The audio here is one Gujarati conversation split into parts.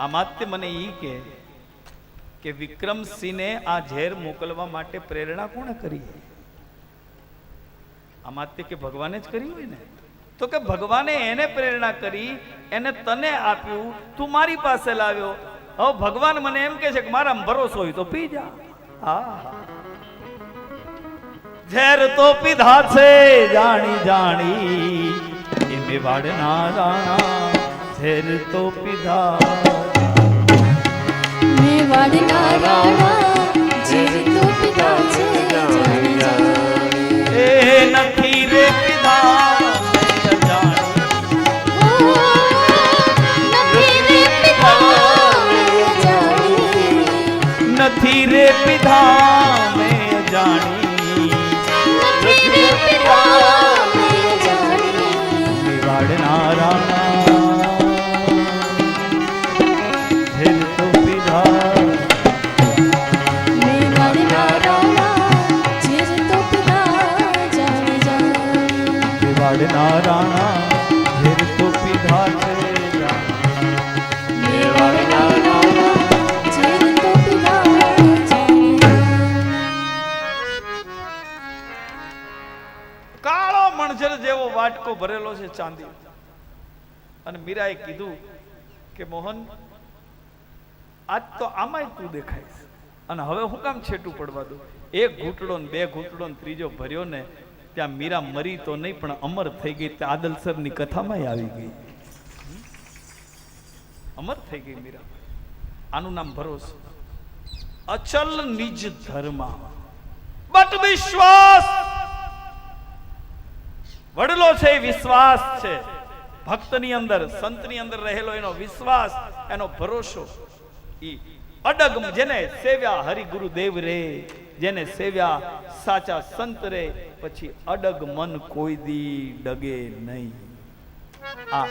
આ માત્ય મને ઈ કે કે વિક્રમસિંહને આ ઝેર મોકલવા માટે પ્રેરણા કોણે કરી? આ માત્ય કે ભગવાને જ કરી હોય ને? તો કે ભગવાને એને પ્રેરણા કરી, એને તને આપ્યું, તું મારી પાસે લાવ્યો. હવે ભગવાન મને એમ કે છે કે મારા ભરોસો હોય તો પી જા. હા. ઝેર તો પીધા છે, જાણી જાણી. એ મેવાડના રાણા, ઝેર તો પીધા. મેવાડના રાણા જેવી તો પિતા છે જાણી રે પીધા મેં જાણી. નથી કાળો મણજર જેવો વાટકો ભરેલો છે ચાંદી. અને મીરાએ કીધું કે, મોહન, આજ તો આમાંય તું દેખાય અને હવે હું કામ છેટું પડવા દઉં. એક ઘૂંટડો ને બે ઘૂંટડો ને ત્રીજો ભર્યો ને ત્યાં મીરા મરી તો નહીં, પણ અમર થઈ ગઈ. તે આદલસરની કથામાં આવી ગઈ. અમર થઈ ગઈ મીરા. આનું નામ ભરોસો. અચલ નિજ ધર્મ. બટ વિશ્વાસ. વડલો છે વિશ્વાસ છે. ભક્તની અંદર, સંતની અંદર રહેલો એનો વિશ્વાસ, એનો ભરોસો. ઈ અડગ જેને સેવ્યા હરિ ગુરુદેવ રે. જેને સેવ્યા સાચા સંત રે, પછી અડગ મન કોઈ દી ડગે નહીં. આ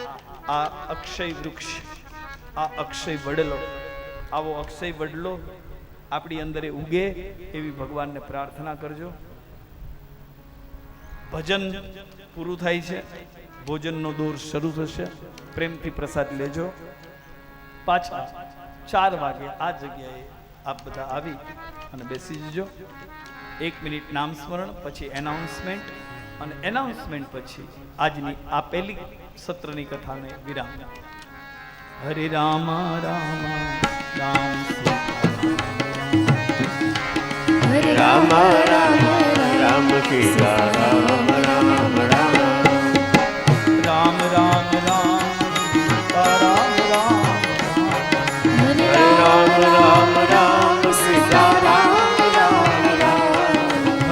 આ અક્ષય વૃક્ષ, આ અક્ષય વડલો, આવો અક્ષય વડલો આપણી અંદર ઉગે એવી ભગવાનને પ્રાર્થના કરજો. ભજન પૂરું થાય છે, ભોજનનો દોર શરૂ થશે, પ્રેમથી પ્રસાદ લેજો. પાછા ચાર વાગે આ જગ્યાએ આપ બધા આવી અને બેસી જજો એક મિનિટ નામ સ્મરણ પછી એનાઉન્સમેન્ટ અને એનાઉન્સમેન્ટ પછી આજની આ પહેલી સત્રની કથાને વિરામ હરે રામ રામ રામ હરે રામ રામ રામ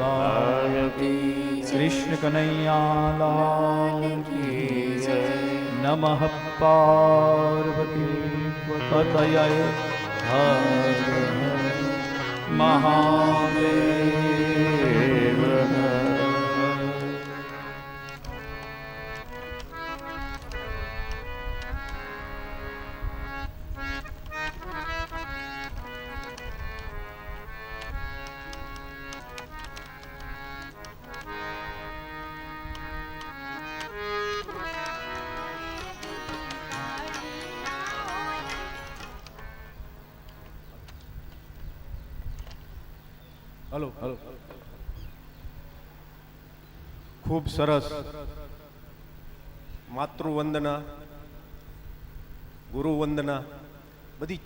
ભગવાન કૃષ્ણ કનૈયા લાલ કી જય નમઃ પાર્વતી પતય હર મહાદેવ હલો. હલો. ખૂબ સરસ. માતૃવંદના ગુરુવંદના બધી